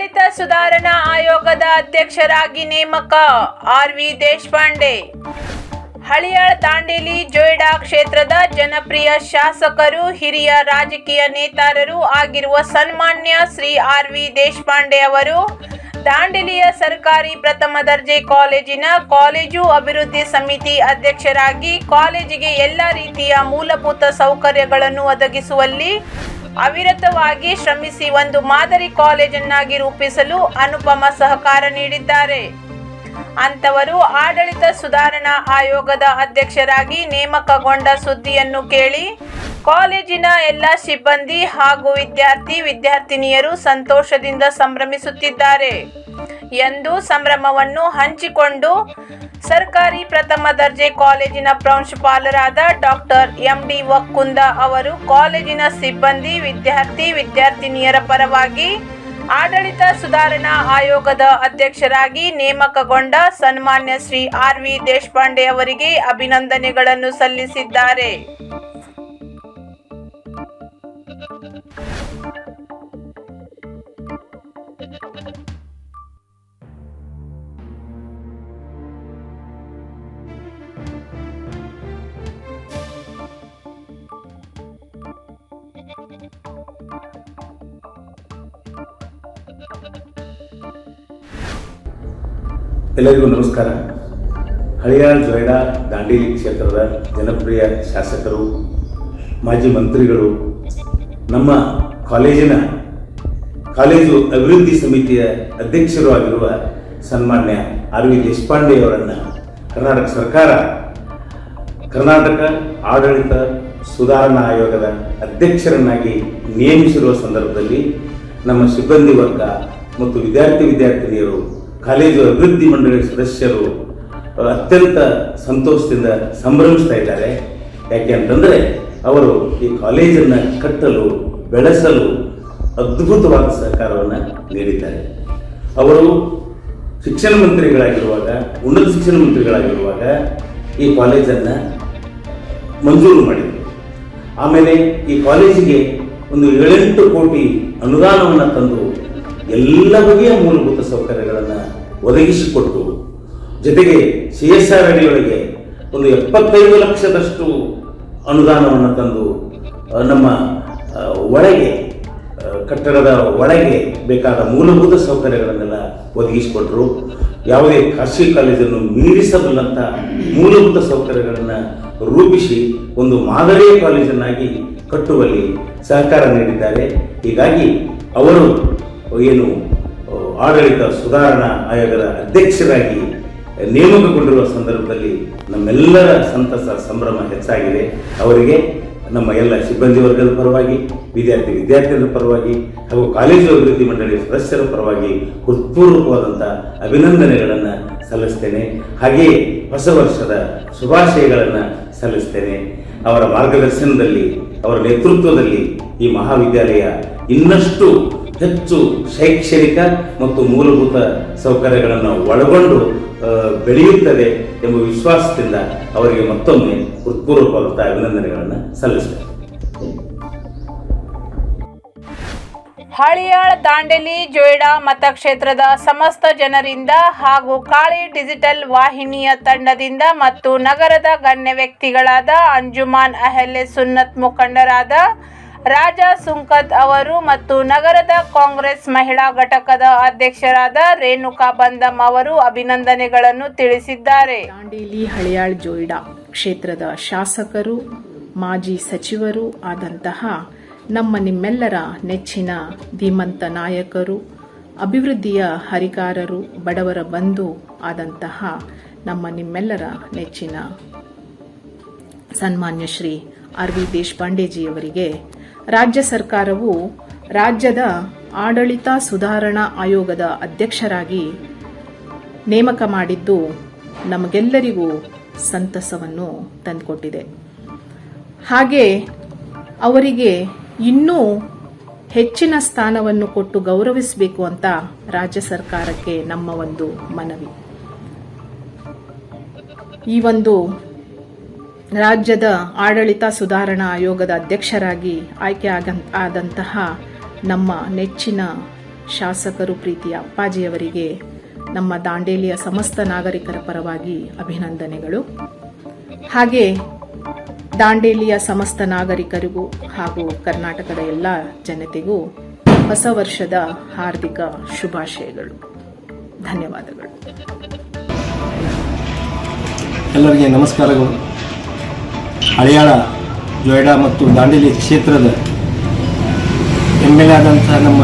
ಸುಧಾರಣಾ ಆಯೋಗದ ಅಧ್ಯಕ್ಷರಾಗಿ ನೇಮಕ ಆರ್ ವಿ ದೇಶಪಾಂಡೆ. ಹಳಿಯಾಳ್ ದಾಂಡೇಲಿ ಜೊಯ್ಡಾ ಕ್ಷೇತ್ರದ ಜನಪ್ರಿಯ ಶಾಸಕರು, ಹಿರಿಯ ರಾಜಕೀಯ ನೇತಾರರು ಆಗಿರುವ ಸನ್ಮಾನ್ಯ ಶ್ರೀ ಆರ್ ವಿ ದೇಶಪಾಂಡೆ ಅವರು ದಾಂಡೇಲಿಯ ಸರ್ಕಾರಿ ಪ್ರಥಮ ದರ್ಜೆ ಕಾಲೇಜಿನ ಕಾಲೇಜು ಅಭಿವೃದ್ಧಿ ಸಮಿತಿ ಅಧ್ಯಕ್ಷರಾಗಿ ಕಾಲೇಜಿಗೆ ಎಲ್ಲ ರೀತಿಯ ಮೂಲಭೂತ ಸೌಕರ್ಯಗಳನ್ನು ಒದಗಿಸುವಲ್ಲಿ ಅವಿರತವಾಗಿ ಶ್ರಮಿಸಿ ಒಂದು ಮಾದರಿ ಕಾಲೇಜನ್ನಾಗಿ ರೂಪಿಸಲು ಅನುಪಮ ಸಹಕಾರ ನೀಡಿದ್ದಾರೆ. ಅಂತವರು ಆಡಳಿತ ಸುಧಾರಣಾ ಆಯೋಗದ ಅಧ್ಯಕ್ಷರಾಗಿ ನೇಮಕಗೊಂಡ ಸುದ್ದಿಯನ್ನು ಕೇಳಿ ಕಾಲೇಜಿನ ಎಲ್ಲ ಸಿಬ್ಬಂದಿ ಹಾಗೂ ವಿದ್ಯಾರ್ಥಿ ವಿದ್ಯಾರ್ಥಿನಿಯರು ಸಂತೋಷದಿಂದ ಸಂಭ್ರಮಿಸುತ್ತಿದ್ದಾರೆ ಎಂದು ಸಂಭ್ರಮವನ್ನು ಹಂಚಿಕೊಂಡು ಸರ್ಕಾರಿ ಪ್ರಥಮ ದರ್ಜೆ ಕಾಲೇಜಿನ ಪ್ರಾಂಶುಪಾಲರಾದ ಡಾಕ್ಟರ್ ಎಂ ಡಿ ವಕ್ಕುಂದ ಅವರು ಕಾಲೇಜಿನ ಸಿಬ್ಬಂದಿ ವಿದ್ಯಾರ್ಥಿ ವಿದ್ಯಾರ್ಥಿನಿಯರ ಪರವಾಗಿ ಆಡಳಿತ ಸುಧಾರಣಾ ಆಯೋಗದ ಅಧ್ಯಕ್ಷರಾಗಿ ನೇಮಕಗೊಂಡ ಸನ್ಮಾನ್ಯ ಶ್ರೀ ಆರ್ ವಿ ದೇಶಪಾಂಡೆ ಅವರಿಗೆ ಅಭಿನಂದನೆಗಳನ್ನು ಸಲ್ಲಿಸಿದ್ದಾರೆ. ಎಲ್ಲರಿಗೂ ನಮಸ್ಕಾರ. ಹಳಿಯಾಳ್ ಜೊಯ್ಡಾ ದಾಂಡೇಲಿ ಕ್ಷೇತ್ರದ ಜನಪ್ರಿಯ ಶಾಸಕರು ಮಾಜಿ ಮಂತ್ರಿಗಳು ನಮ್ಮ ಕಾಲೇಜಿನ ಕಾಲೇಜು ಅಭಿವೃದ್ಧಿ ಸಮಿತಿಯ ಅಧ್ಯಕ್ಷರು ಆಗಿರುವ ಸನ್ಮಾನ್ಯ ಆರ್ ವಿ ದೇಶಪಾಂಡೆ ಕರ್ನಾಟಕ ಸರ್ಕಾರ, ಕರ್ನಾಟಕ ಆಡಳಿತ ಸುಧಾರಣಾ ಆಯೋಗದ ಅಧ್ಯಕ್ಷರನ್ನಾಗಿ ನೇಮಿಸಿರುವ ಸಂದರ್ಭದಲ್ಲಿ ನಮ್ಮ ಸಿಬ್ಬಂದಿ ವರ್ಗ ಮತ್ತು ವಿದ್ಯಾರ್ಥಿ ವಿದ್ಯಾರ್ಥಿನಿಯರು, ಕಾಲೇಜು ಅಭಿವೃದ್ಧಿ ಮಂಡಳಿ ಸದಸ್ಯರು, ಅತ್ಯಂತ ಸಂತೋಷದಿಂದ ಸಂಭ್ರಮಿಸ್ತಾ ಇದ್ದಾರೆ. ಯಾಕೆ ಅಂತಂದರೆ ಅವರು ಈ ಕಾಲೇಜನ್ನು ಕಟ್ಟಲು, ಬೆಳೆಸಲು ಅದ್ಭುತವಾದ ಸಹಕಾರವನ್ನು ನೀಡಿದ್ದಾರೆ. ಅವರು ಶಿಕ್ಷಣ ಮಂತ್ರಿಗಳಾಗಿರುವಾಗ, ಉನ್ನತ ಶಿಕ್ಷಣ ಮಂತ್ರಿಗಳಾಗಿರುವಾಗ ಈ ಕಾಲೇಜನ್ನು ಮಂಜೂರು ಮಾಡಿದರು. ಆಮೇಲೆ ಈ ಕಾಲೇಜಿಗೆ ಒಂದು ಏಳೆಂಟು ಕೋಟಿ ಅನುದಾನವನ್ನು ತಂದು ಎಲ್ಲ ಬಗೆಯ ಮೂಲಭೂತ ಸೌಕರ್ಯಗಳನ್ನು ಒದಗಿಸಿಕೊಟ್ಟು, ಜೊತೆಗೆ ಸಿ ಎಸ್ ಆರ್ ಅಡಿಯೊಳಗೆ ಒಂದು ಎಪ್ಪತ್ತೈದು ಲಕ್ಷದಷ್ಟು ಅನುದಾನವನ್ನು ತಂದು ನಮ್ಮ ಒಳಗೆ ಕಟ್ಟಡದ ಒಳಗೆ ಬೇಕಾದ ಮೂಲಭೂತ ಸೌಕರ್ಯಗಳನ್ನೆಲ್ಲ ಒದಗಿಸಿಕೊಟ್ರು. ಯಾವುದೇ ಖಾಸಗಿ ಕಾಲೇಜನ್ನು ಮೀರಿಸಬಲ್ಲಂಥ ಮೂಲಭೂತ ಸೌಕರ್ಯಗಳನ್ನು ರೂಪಿಸಿ ಒಂದು ಮಾದರಿ ಕಾಲೇಜನ್ನಾಗಿ ಕಟ್ಟುವಲ್ಲಿ ಸಹಕಾರ ನೀಡಿದ್ದಾರೆ. ಹೀಗಾಗಿ ಅವರು ಏನು ಆಡಳಿತ ಸುಧಾರಣಾ ಆಯೋಗದ ಅಧ್ಯಕ್ಷರಾಗಿ ನೇಮಕಗೊಂಡಿರುವ ಸಂದರ್ಭದಲ್ಲಿ ನಮ್ಮೆಲ್ಲರ ಸಂತಸ, ಸಂಭ್ರಮ ಹೆಚ್ಚಾಗಿದೆ. ಅವರಿಗೆ ನಮ್ಮ ಎಲ್ಲ ಸಿಬ್ಬಂದಿ ವರ್ಗದ ಪರವಾಗಿ, ವಿದ್ಯಾರ್ಥಿ, ವಿದ್ಯಾರ್ಥಿಗಳ ಪರವಾಗಿ ಹಾಗೂ ಕಾಲೇಜು ಅಭಿವೃದ್ಧಿ ಮಂಡಳಿಯ ಸದಸ್ಯರ ಪರವಾಗಿ ಹೃತ್ಪೂರ್ವಕವಾದಂಥ ಅಭಿನಂದನೆಗಳನ್ನು ಸಲ್ಲಿಸ್ತೇನೆ. ಹಾಗೆಯೇ ಹೊಸ ವರ್ಷದ ಶುಭಾಶಯಗಳನ್ನು ಸಲ್ಲಿಸ್ತೇನೆ. ಅವರ ಮಾರ್ಗದರ್ಶನದಲ್ಲಿ, ಅವರ ನೇತೃತ್ವದಲ್ಲಿ ಈ ಮಹಾವಿದ್ಯಾಲಯ ಇನ್ನಷ್ಟು ಹೆಚ್ಚು ಶೈಕ್ಷಣಿಕ ಮತ್ತು ಮೂಲಭೂತ ಸೌಕರ್ಯಗಳನ್ನು ಒಳಗೊಂಡು ಬೆಳೆಯುತ್ತದೆ ಎಂಬ ವಿಶ್ವಾಸದಿಂದ ಅವರಿಗೆ ಮತ್ತೊಮ್ಮೆ ಹೃತ್ಪೂರ್ವಕವಾದ ಅಭಿನಂದನೆಗಳನ್ನು ಸಲ್ಲಿಸ್ತೇನೆ. ಹಳಿಯಾಳ್ ದಾಂಡೇಲಿ, ಜೊಯ್ಡಾ ಮತಕ್ಷೇತ್ರದ ಸಮಸ್ತ ಜನರಿಂದ ಹಾಗೂ ಕಾಳಿ ಡಿಜಿಟಲ್ ವಾಹಿನಿಯ ತಂಡದಿಂದ ಮತ್ತು ನಗರದ ಗಣ್ಯ ವ್ಯಕ್ತಿಗಳಾದ ಅಂಜುಮಾನ್ ಅಹಲೆ ಸುನ್ನತ್ ಮುಖಂಡರಾದ ರಾಜಾ ಸುಂಕತ್ ಅವರು ಮತ್ತು ನಗರದ ಕಾಂಗ್ರೆಸ್ ಮಹಿಳಾ ಘಟಕದ ಅಧ್ಯಕ್ಷರಾದ ರೇಣುಕಾ ಬಂದಂ ಅವರು ಅಭಿನಂದನೆಗಳನ್ನು ತಿಳಿಸಿದ್ದಾರೆ. ದಾಂಡೇಲಿ ಹಳಿಯಾಳ್ ಜೋಯಿಡಾ ಕ್ಷೇತ್ರದ ಶಾಸಕರು, ಮಾಜಿ ಸಚಿವರು ಆದಂತಹ ನಮ್ಮ ನಿಮ್ಮೆಲ್ಲರ ನೆಚ್ಚಿನ ಧೀಮಂತ ನಾಯಕರು, ಅಭಿವೃದ್ಧಿಯ ಹರಿಕಾರರು, ಬಡವರ ಬಂಧು ಆದಂತಹ ನಮ್ಮ ನಿಮ್ಮೆಲ್ಲರ ನೆಚ್ಚಿನ ಸನ್ಮಾನ್ಯ ಶ್ರೀ ಆರ್ ವಿ ದೇಶಪಾಂಡೆಜಿಯವರಿಗೆ ರಾಜ್ಯ ಸರ್ಕಾರವು ರಾಜ್ಯದ ಆಡಳಿತ ಸುಧಾರಣಾ ಆಯೋಗದ ಅಧ್ಯಕ್ಷರಾಗಿ ನೇಮಕ ಮಾಡಿದ್ದು ನಮಗೆಲ್ಲರಿಗೂ ಸಂತಸವನ್ನು ತಂದುಕೊಟ್ಟಿದೆ. ಹಾಗೆ ಅವರಿಗೆ ಇನ್ನೂ ಹೆಚ್ಚಿನ ಸ್ಥಾನವನ್ನು ಕೊಟ್ಟು ಗೌರವಿಸಬೇಕು ಅಂತ ರಾಜ್ಯ ಸರ್ಕಾರಕ್ಕೆ ನಮ್ಮ ಒಂದು ಮನವಿ. ಈ ಒಂದು ರಾಜ್ಯದ ಆಡಳಿತ ಸುಧಾರಣಾ ಆಯೋಗದ ಅಧ್ಯಕ್ಷರಾಗಿ ಆಯ್ಕೆ ಆಗ, ಆದಂತಹ ನಮ್ಮ ನೆಚ್ಚಿನ ಶಾಸಕರು ಪ್ರೀತಿಯ ಅಪ್ಪಾಜಿಯವರಿಗೆ ನಮ್ಮ ದಾಂಡೇಲಿಯ ಸಮಸ್ತ ನಾಗರಿಕರ ಪರವಾಗಿ ಅಭಿನಂದನೆಗಳು. ಹಾಗೆ ದಾಂಡೇಲಿಯ ಸಮಸ್ತ ನಾಗರಿಕರಿಗೂ ಹಾಗೂ ಕರ್ನಾಟಕದ ಎಲ್ಲ ಜನತೆಗೂ ಹೊಸ ವರ್ಷದ ಹಾರ್ದಿಕ ಶುಭಾಶಯಗಳು. ಧನ್ಯವಾದಗಳು. ಎಲ್ಲರಿಗೆ ನಮಸ್ಕಾರಗಳು. ಹಳಿಯಾಳ, ಜೊಯ್ಡಾ ಮತ್ತು ದಾಂಡೇಲಿ ಕ್ಷೇತ್ರದ ಎಂ ಎಲ್ ಎ ಆದಂತಹ ನಮ್ಮ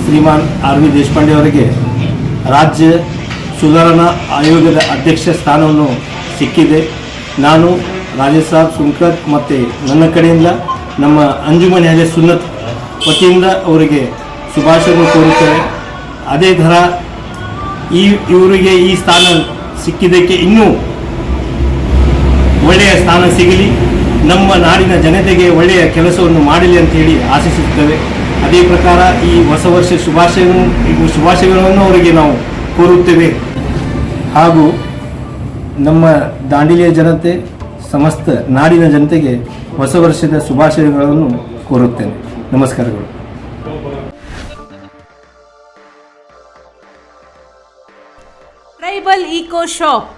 ಶ್ರೀಮಾನ್ ಆರ್ ವಿ ದೇಶಪಾಂಡೆ ಅವರಿಗೆ ರಾಜ್ಯ ಸುಧಾರಣಾ ಆಯೋಗದ ಅಧ್ಯಕ್ಷ ಸ್ಥಾನವನ್ನು ಸಿಕ್ಕಿದೆ. ನಾನು ರಾಜೇಶ್ ಸಾಬ್ ಸುಂಕರ್ ಮತ್ತು ನನ್ನ ಕಡೆಯಿಂದ ನಮ್ಮ ಅಂಜುಮನ್ ಸುನ್ನತ್ ವತಿಯಿಂದ ಅವರಿಗೆ ಶುಭಾಶಯ ಕೋರುತ್ತೇವೆ ಅದೇ ಥರ ಈ ಇವರಿಗೆ ಈ ಸ್ಥಾನ ಸಿಕ್ಕಿದ್ದಕ್ಕೆ ಇನ್ನೂ ಒಳ್ಳೆಯ ಸ್ಥಾನ ಸಿಗಲಿ, ನಮ್ಮ ನಾಡಿನ ಜನತೆಗೆ ಒಳ್ಳೆಯ ಕೆಲಸವನ್ನು ಮಾಡಲಿ ಅಂತ ಹೇಳಿ ಆಶಿಸುತ್ತೇವೆ. ಅದೇ ಪ್ರಕಾರ ಈ ಹೊಸ ವರ್ಷ ಶುಭಾಶಯ ಶುಭಾಶಯಗಳನ್ನು ಅವರಿಗೆ ನಾವು ಕೋರುತ್ತೇವೆ. ಹಾಗೂ ನಮ್ಮ ದಾಂಡಿಲಿಯ ಜನತೆ, ಸಮಸ್ತ ನಾಡಿನ ಜನತೆಗೆ ಹೊಸ ವರ್ಷದ ಶುಭಾಶಯಗಳನ್ನು ಕೋರುತ್ತೇನೆ. ನಮಸ್ಕಾರಗಳು. Tribal eco shop.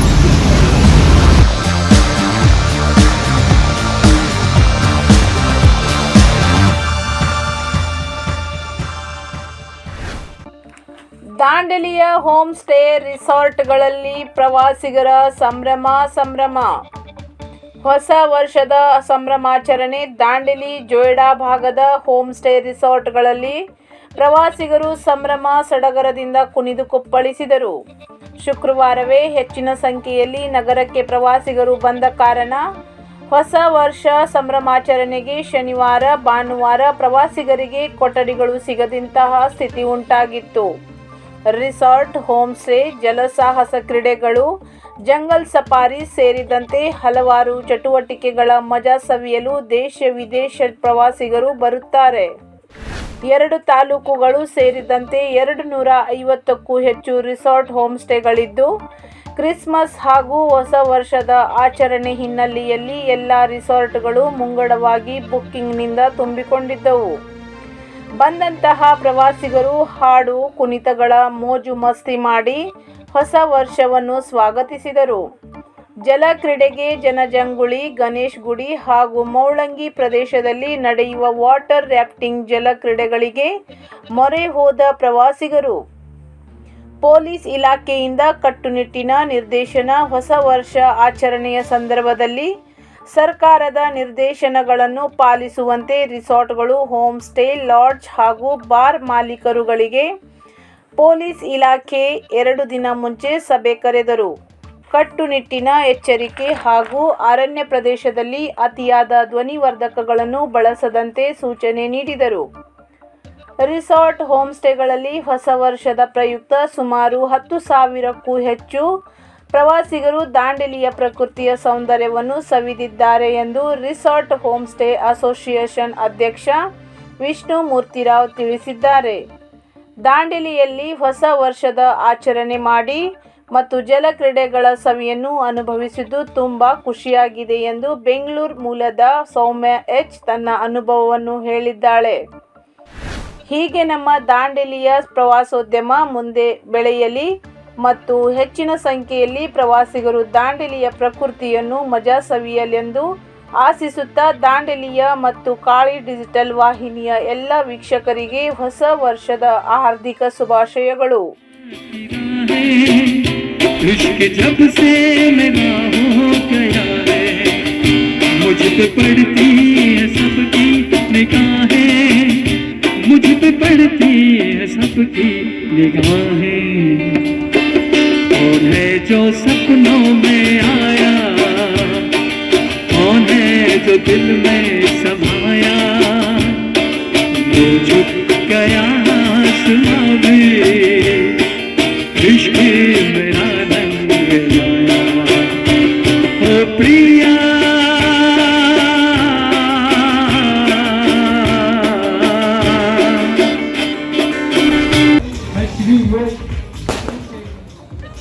ದಾಂಡೇಲಿಯ home stay ರಿಸಾರ್ಟ್ಗಳಲ್ಲಿ ಪ್ರವಾಸಿಗರ ಸಂಭ್ರಮ ಸಂಭ್ರಮ. ಹೊಸ ವರ್ಷದ ಸಂಭ್ರಮಾಚರಣೆ ದಾಂಡೇಲಿ ಜೋಯ್ಡಾ ಭಾಗದ ಹೋಮ್ ಸ್ಟೇ ರಿಸಾರ್ಟ್ಗಳಲ್ಲಿ ಪ್ರವಾಸಿಗರು ಸಂಭ್ರಮ ಸಡಗರದಿಂದ ಕುಣಿದು ಕುಪ್ಪಳಿಸಿದರು. ಶುಕ್ರವಾರವೇ ಹೆಚ್ಚಿನ ಸಂಖ್ಯೆಯಲ್ಲಿ ನಗರಕ್ಕೆ ಪ್ರವಾಸಿಗರು ಬಂದ ಕಾರಣ ಹೊಸ ವರ್ಷ ಸಂಭ್ರಮಾಚರಣೆಗೆ ಶನಿವಾರ, ಭಾನುವಾರ ಪ್ರವಾಸಿಗರಿಗೆ ಕೊಠಡಿಗಳು ಸಿಗದಂತಹ ಸ್ಥಿತಿ ಉಂಟಾಗಿತ್ತು. ರಿಸಾರ್ಟ್ ಹೋಮ್ ಸ್ಟೇ ಜಲಸಾಹಸ ಕ್ರೀಡೆಗಳು, ಜಂಗಲ್ ಸಫಾರಿ ಸೇರಿದಂತೆ ಹಲವಾರು ಚಟುವಟಿಕೆಗಳ ಮಜಾ ಸವಿಯಲು ದೇಶ ವಿದೇಶ ಪ್ರವಾಸಿಗರು ಬರುತ್ತಾರೆ. ಎರಡು ತಾಲೂಕುಗಳು ಸೇರಿದಂತೆ ಎರಡು ನೂರ ಐವತ್ತಕ್ಕೂ ಹೆಚ್ಚು ರಿಸಾರ್ಟ್ ಹೋಮ್ ಸ್ಟೇಗಳಿದ್ದು ಕ್ರಿಸ್ಮಸ್ ಹಾಗೂ ಹೊಸ ವರ್ಷದ ಆಚರಣೆ ಹಿನ್ನೆಲೆಯಲ್ಲಿ ಎಲ್ಲ ರಿಸಾರ್ಟ್ಗಳು ಮುಂಗಡವಾಗಿ ಬುಕ್ಕಿಂಗ್ನಿಂದ ತುಂಬಿಕೊಂಡಿದ್ದವು. ಬಂದಂತಹ ಪ್ರವಾಸಿಗರು ಹಾಡು, ಕುಣಿತಗಳ ಮೋಜು ಮಸ್ತಿ ಮಾಡಿ ಹೊಸ ವರ್ಷವನ್ನು ಸ್ವಾಗತಿಸಿದರು. ಜಲ ಕ್ರೀಡೆಗೆ ಜನಜಂಗುಳಿ, ಗಣೇಶ್ ಗುಡಿ ಹಾಗೂ ಮೌಳಂಗಿ ಪ್ರದೇಶದಲ್ಲಿ ನಡೆಯುವ ವಾಟರ್ ರ್ಯಾಫ್ಟಿಂಗ್ ಜಲ ಕ್ರೀಡೆಗಳಿಗೆ ಮೊರೆ ಹೋದ ಪ್ರವಾಸಿಗರು. ಪೊಲೀಸ್ ಇಲಾಖೆಯಿಂದ ಕಟ್ಟುನಿಟ್ಟಿನ ನಿರ್ದೇಶನ ಹೊಸ ವರ್ಷ ಆಚರಣೆಯ ಸಂದರ್ಭದಲ್ಲಿ ಸರ್ಕಾರದ ನಿರ್ದೇಶನಗಳನ್ನು ಪಾಲಿಸುವಂತೆ ರಿಸಾರ್ಟ್ಗಳು, ಹೋಮ್ ಸ್ಟೇ, ಲಾಡ್ಜ್ ಹಾಗೂ ಬಾರ್ ಮಾಲೀಕರುಗಳಿಗೆ ಪೊಲೀಸ್ ಇಲಾಖೆ ಎರಡು ದಿನ ಮುಂಚೆ ಸಭೆ ಕರೆದರು. ಕಟ್ಟುನಿಟ್ಟಿನ ಎಚ್ಚರಿಕೆ ಹಾಗೂ ಅರಣ್ಯ ಪ್ರದೇಶದಲ್ಲಿ ಅತಿಯಾದ ಧ್ವನಿವರ್ಧಕಗಳನ್ನು ಬಳಸದಂತೆ ಸೂಚನೆ ನೀಡಿದರು. ರಿಸಾರ್ಟ್ ಹೋಮ್ಸ್ಟೇಗಳಲ್ಲಿ ಹೊಸ ವರ್ಷದ ಪ್ರಯುಕ್ತ ಸುಮಾರು ಹತ್ತು ಸಾವಿರಕ್ಕೂ ಹೆಚ್ಚು ಪ್ರವಾಸಿಗರು ದಾಂಡೇಲಿಯ ಪ್ರಕೃತಿಯ ಸೌಂದರ್ಯವನ್ನು ಸವಿದಿದ್ದಾರೆ ಎಂದು ರಿಸಾರ್ಟ್ ಹೋಮ್ ಸ್ಟೇ ಅಸೋಸಿಯೇಷನ್ ಅಧ್ಯಕ್ಷ ವಿಷ್ಣು ಮೂರ್ತಿರಾವ್ ತಿಳಿಸಿದ್ದಾರೆ. ದಾಂಡೇಲಿಯಲ್ಲಿ ಹೊಸ ವರ್ಷದ ಆಚರಣೆ ಮಾಡಿ ಮತ್ತು ಜಲ ಕ್ರೀಡೆಗಳ ಸವಿಯನ್ನು ಅನುಭವಿಸಿದ್ದು ತುಂಬ ಖುಷಿಯಾಗಿದೆ ಎಂದು ಬೆಂಗಳೂರು ಮೂಲದ ಸೌಮ್ಯ ಎಚ್ ತನ್ನ ಅನುಭವವನ್ನು ಹೇಳಿದ್ದಾಳೆ. ಹೀಗೆ ನಮ್ಮ ದಾಂಡೇಲಿಯ ಪ್ರವಾಸೋದ್ಯಮ ಮುಂದೆ ಬೆಳೆಯಲಿ. ಮತ್ತು ಹೆಚ್ಚಿನ ಸಂಖ್ಯೆಯಲ್ಲಿ ಪ್ರವಾಸಿಗರು ದಾಂಡೇಲಿಯ ಪ್ರಕೃತಿಯನ್ನು ಮಜಾ ಸವಿಯಲೆಂದು ಆಶಿಸುತ್ತಾ ದಾಂಡೇಲಿಯ ಮತ್ತು ಕಾಳಿ ಡಿಜಿಟಲ್ ವಾಹಿನಿಯ ಎಲ್ಲ ವೀಕ್ಷಕರಿಗೆ ಹೊಸ ವರ್ಷದ ಹಾರ್ದಿಕ ಶುಭಾಶಯಗಳು इश्क जब से मेरा हो गया है मुझ पे पड़ती है सबकी निगाहें जो सपनों में आया कौन है जो दिल में समाया? झुक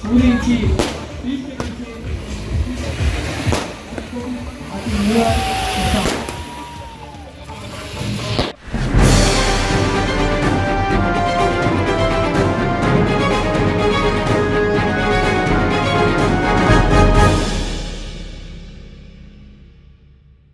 Thank you.